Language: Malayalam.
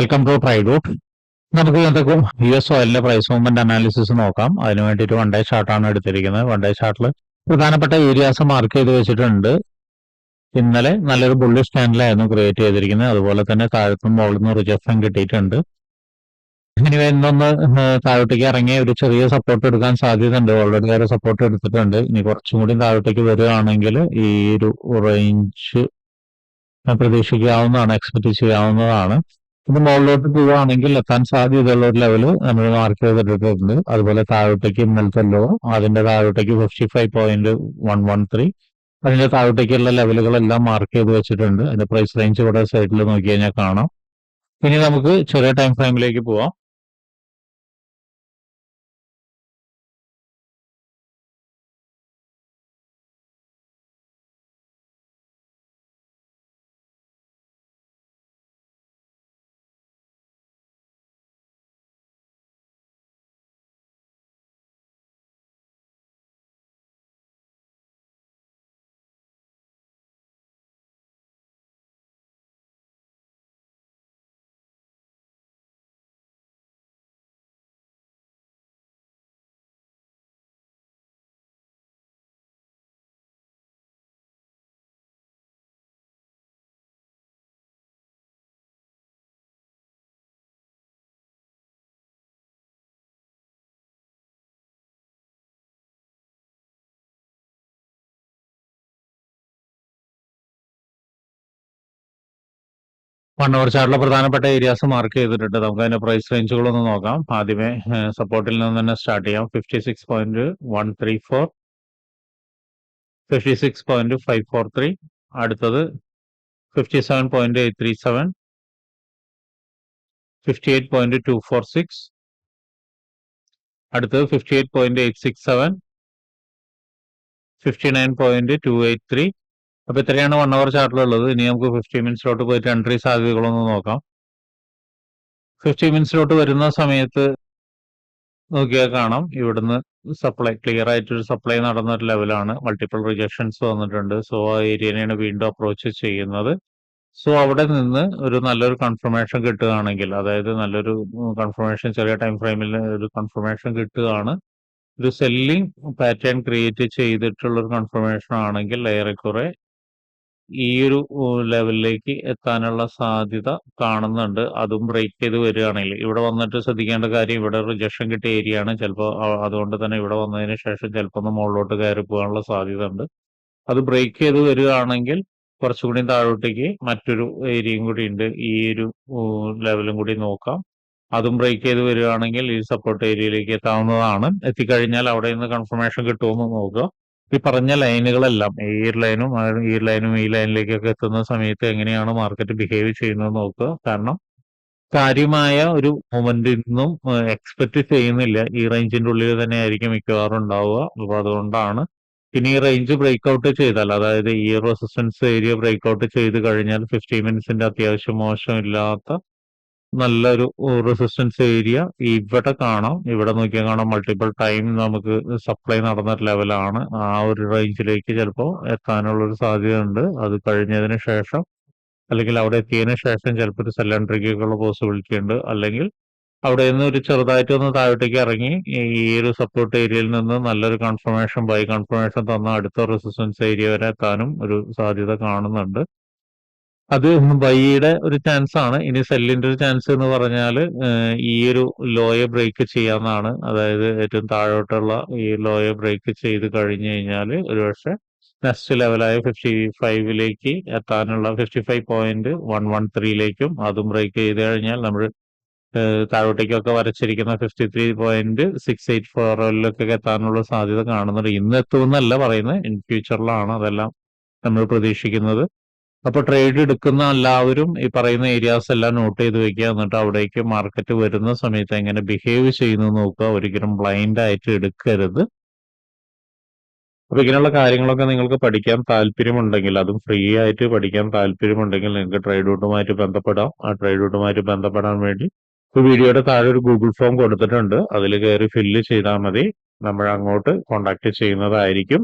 വെൽക്കം ടു ട്രൈഡൂട്ട് നമുക്ക് ഇന്നത്തെ യു എസ് ഓയിലിന്റെ പ്രൈസ് മൂവ്മെന്റ് അനാലിസിസ് നോക്കാം. അതിന് വേണ്ടിയിട്ട് വൺ ഡേ ചാർട്ടാണ് എടുത്തിരിക്കുന്നത്. വൺ ഡേ ചാർട്ടിൽ പ്രധാനപ്പെട്ട ഏരിയാസ് മാർക്ക് ചെയ്ത് വെച്ചിട്ടുണ്ട്. ഇന്നലെ നല്ലൊരു ബുള്ളി സ്റ്റാൻഡിലായിരുന്നു ക്രിയേറ്റ് ചെയ്തിരിക്കുന്നത്. അതുപോലെ തന്നെ താഴത്തും മുകളിൽ നിന്ന് റിജക്ഷൻ കിട്ടിയിട്ടുണ്ട്. ഇനി ഇന്നൊന്ന് താഴോട്ടേക്ക് ഇറങ്ങി ഒരു ചെറിയ സപ്പോർട്ട് എടുക്കാൻ സാധ്യതയുണ്ട്. ഓൾറെഡി വേറെ സപ്പോർട്ട് എടുത്തിട്ടുണ്ട്. ഇനി കുറച്ചും കൂടി താഴോട്ടേക്ക് വരികയാണെങ്കിൽ ഈ ഒരു റേഞ്ച് പ്രതീക്ഷിക്കാവുന്നതാണ് എക്സ്പെക്ട് ചെയ്യാവുന്നതാണ്. ഇത് മുകളിലോട്ട് പോവുകയാണെങ്കിൽ എത്താൻ സാധ്യതയുള്ള ഒരു ലെവൽ നമ്മൾ മാർക്ക് ചെയ്തിട്ടുണ്ട് അതുപോലെ താഴോട്ടേക്ക് ഇന്നലത്തെ ലോ അതിന്റെ താഴോട്ടേക്ക് fifty five point one one three അതിന്റെ താഴോട്ടേക്കുള്ള ലെവലുകളെല്ലാം മാർക്ക് ചെയ്ത് വെച്ചിട്ടുണ്ട്. അതിന്റെ പ്രൈസ് റേഞ്ച് ഇവിടെ സൈഡിൽ നോക്കി കഴിഞ്ഞാൽ കാണാം. ഇനി നമുക്ക് ചെറിയ ടൈം ഫ്രെയിമിലേക്ക് പോവാം. വൺ അവർ ചാർട്ടിലെ പ്രധാനപ്പെട്ട ഏരിയാസ് മാർക്ക് ചെയ്തിട്ടുണ്ട്. നമുക്ക് അതിന്റെ പ്രൈസ് റേഞ്ചുകളൊന്ന് നോക്കാം. ആദ്യമേ സപ്പോർട്ടിൽ നിന്ന് തന്നെ സ്റ്റാർട്ട് ചെയ്യാം. Fifty six point one three four fifty six point five four three അടുത്തത് fifty seven point eight three seven fifty eight point two four six അടുത്തത് fifty eight point eight six seven fifty nine point two eight three അപ്പൊ ഇത്രയാണ് വൺ അവർ ചാർട്ടിലുള്ളത് ഇനി നമുക്ക് ഫിഫ്റ്റി മിനിറ്റ്സിലോട്ട് പോയിട്ട് എൻട്രി സാധ്യതകളൊന്ന് നോക്കാം. ഫിഫ്റ്റി മിനിറ്റ്സിലോട്ട് വരുന്ന സമയത്ത് നോക്കിയാൽ കാണാം. ഇവിടുന്ന് സപ്ലൈ ക്ലിയർ ആയിട്ടൊരു സപ്ലൈ നടന്ന ഒരു ലെവലാണ് മൾട്ടിപ്പിൾ റിജക്ഷൻസ് വന്നിട്ടുണ്ട്. സോ ആ ഏരിയനെയാണ് വീണ്ടും അപ്രോച്ച് ചെയ്യുന്നത്. സോ അവിടെ നിന്ന് ഒരു നല്ലൊരു കൺഫർമേഷൻ കിട്ടുകയാണെങ്കിൽ അതായത് നല്ലൊരു കൺഫർമേഷൻ ചെറിയ ടൈം ഫ്രെയിമിൽ ഒരു കൺഫർമേഷൻ കിട്ടുകയാണ്. ഒരു സെല്ലിംഗ് പാറ്റേൺ ക്രിയേറ്റ് ചെയ്തിട്ടുള്ള ഒരു കൺഫർമേഷൻ ആണെങ്കിൽ ഏറെക്കുറെ ഈ ഒരു ലെവലിലേക്ക് എത്താനുള്ള സാധ്യത കാണുന്നുണ്ട്. അതും ബ്രേക്ക് ചെയ്ത് വരികയാണെങ്കിൽ. ഇവിടെ വന്നിട്ട് ശ്രദ്ധിക്കേണ്ട കാര്യം ഇവിടെ റിജക്ഷൻ കിട്ടിയ ഏരിയ ആണ് ചിലപ്പോൾ അതുകൊണ്ട് തന്നെ ഇവിടെ വന്നതിന് ശേഷം ചിലപ്പോൾ ഒന്ന് മുകളിലോട്ട് കയറി പോകാനുള്ള സാധ്യത ഉണ്ട്. അത് ബ്രേക്ക് ചെയ്ത് വരികയാണെങ്കിൽ കുറച്ചുകൂടി താഴോട്ടേക്ക് മറ്റൊരു ഏരിയയും കൂടി ഉണ്ട്. ഈ ഒരു ലെവലും കൂടി നോക്കാം. അതും ബ്രേക്ക് ചെയ്ത് വരികയാണെങ്കിൽ ഈ സപ്പോർട്ട് ഏരിയയിലേക്ക് എത്താവുന്നതാണ്. എത്തിക്കഴിഞ്ഞാൽ അവിടെ നിന്ന് കൺഫർമേഷൻ കിട്ടുമെന്ന് നോക്കുക. ഈ പറഞ്ഞ ലൈനുകളെല്ലാം ഈ ലൈനും ഈ ലൈനും ഈ ലൈനിലേക്കൊക്കെ എത്തുന്ന സമയത്ത് എങ്ങനെയാണ് മാർക്കറ്റ് ബിഹേവ് ചെയ്യുന്നത് നോക്കുക. കാരണം കാര്യമായ ഒരു മൊമെന്റ് ഇന്നും എക്സ്പെക്ട് ചെയ്യുന്നില്ല. ഈ റേഞ്ചിന്റെ ഉള്ളിൽ തന്നെ ആയിരിക്കും മിക്കവാറും ഉണ്ടാവുക. അപ്പൊ അതുകൊണ്ടാണ് ഇനി ഈ റേഞ്ച് ബ്രേക്ക് ഔട്ട് ചെയ്താൽ അതായത് ഈ റെസിസ്റ്റൻസ് ഏരിയ ബ്രേക്ക് ഔട്ട് ചെയ്ത് കഴിഞ്ഞാൽ ഫിഫ്റ്റി മിനിറ്റ്സിന്റെ അത്യാവശ്യം മോശമില്ലാത്ത നല്ലൊരു റെസിസ്റ്റൻസ് ഏരിയ ഇവിടെ കാണാം. ഇവിടെ നോക്കിയാൽ കാണാം മൾട്ടിപ്പിൾ ടൈം നമുക്ക് സപ്ലൈ നടന്ന ലെവലാണ് ആ ഒരു റേഞ്ചിലേക്ക് ചിലപ്പോൾ സാധ്യത ഉണ്ട് അത് കഴിഞ്ഞതിന് ശേഷം അല്ലെങ്കിൽ അവിടെ എത്തിയതിനു ശേഷം ചിലപ്പോൾ ഒരു സെല്ലൻട്രിക്കുള്ള പോസിബിലിറ്റി ഉണ്ട്. അല്ലെങ്കിൽ അവിടെ നിന്ന് ഒരു ചെറുതായിട്ട് ഒന്ന് താഴോട്ടേക്ക് ഇറങ്ങി ഈ ഒരു സപ്പോർട്ട് ഏരിയയിൽ നിന്ന് നല്ലൊരു കൺഫർമേഷൻ ബൈ കൺഫർമേഷൻ തന്ന അടുത്ത റെസിസ്റ്റൻസ് ഏരിയ വരെ എത്താനും ഒരു സാധ്യത കാണുന്നുണ്ട്. അത് ബൈയുടെ ഒരു ചാൻസ് ആണ്. ഇനി സെല്ലിന്റെ ഒരു ചാൻസ് എന്ന് പറഞ്ഞാൽ ഈ ഒരു ലോയെ ബ്രേക്ക് ചെയ്യാന്നാണ് അതായത് ഏറ്റവും താഴോട്ടുള്ള ഈ ലോയെ ബ്രേക്ക് ചെയ്ത് കഴിഞ്ഞു കഴിഞ്ഞാൽ ഒരുപക്ഷെ നെക്സ്റ്റ് ലെവലായ ഫിഫ്റ്റി ഫൈവിലേക്ക് എത്താനുള്ള fifty five point one one ത്രീയിലേക്കും അതും ബ്രേക്ക് ചെയ്ത് കഴിഞ്ഞാൽ നമ്മൾ താഴോട്ടേക്കൊക്കെ വരച്ചിരിക്കുന്ന fifty three point six eight ഫോറിലൊക്കെ എത്താനുള്ള സാധ്യത കാണുന്നുണ്ട്. ഇന്ന് എത്തുമെന്നല്ല പറയുന്നത്. ഇൻ ഫ്യൂച്ചറിലാണ് അതെല്ലാം നമ്മൾ പ്രതീക്ഷിക്കുന്നത്. അപ്പൊ ട്രേഡ് എടുക്കുന്ന എല്ലാവരും ഈ പറയുന്ന ഏരിയാസ് എല്ലാം നോട്ട് ചെയ്ത് വെക്കുക. എന്നിട്ട് അവിടേക്ക് മാർക്കറ്റ് വരുന്ന സമയത്ത് എങ്ങനെ ബിഹേവ് ചെയ്യുന്നു നോക്കുക. ഒരിക്കലും ബ്ലൈൻഡ് ആയിട്ട് എടുക്കരുത്. അപ്പൊ ഇങ്ങനെയുള്ള കാര്യങ്ങളൊക്കെ നിങ്ങൾക്ക് പഠിക്കാൻ താല്പര്യമുണ്ടെങ്കിൽ അതും ഫ്രീ ആയിട്ട് പഠിക്കാൻ താല്പര്യമുണ്ടെങ്കിൽ നിങ്ങൾക്ക് ട്രേഡ് റൂട്ടുമായിട്ട് ബന്ധപ്പെടാം. ആ ട്രേഡ് റൂട്ടുമായിട്ട് ബന്ധപ്പെടാൻ വേണ്ടി വീഡിയോയുടെ താഴെ ഒരു ഗൂഗിൾ ഫോം കൊടുത്തിട്ടുണ്ട്. അതിൽ കയറി ഫില്ല് ചെയ്താൽ മതി. നമ്മൾ അങ്ങോട്ട് കോണ്ടാക്ട് ചെയ്യുന്നതായിരിക്കും.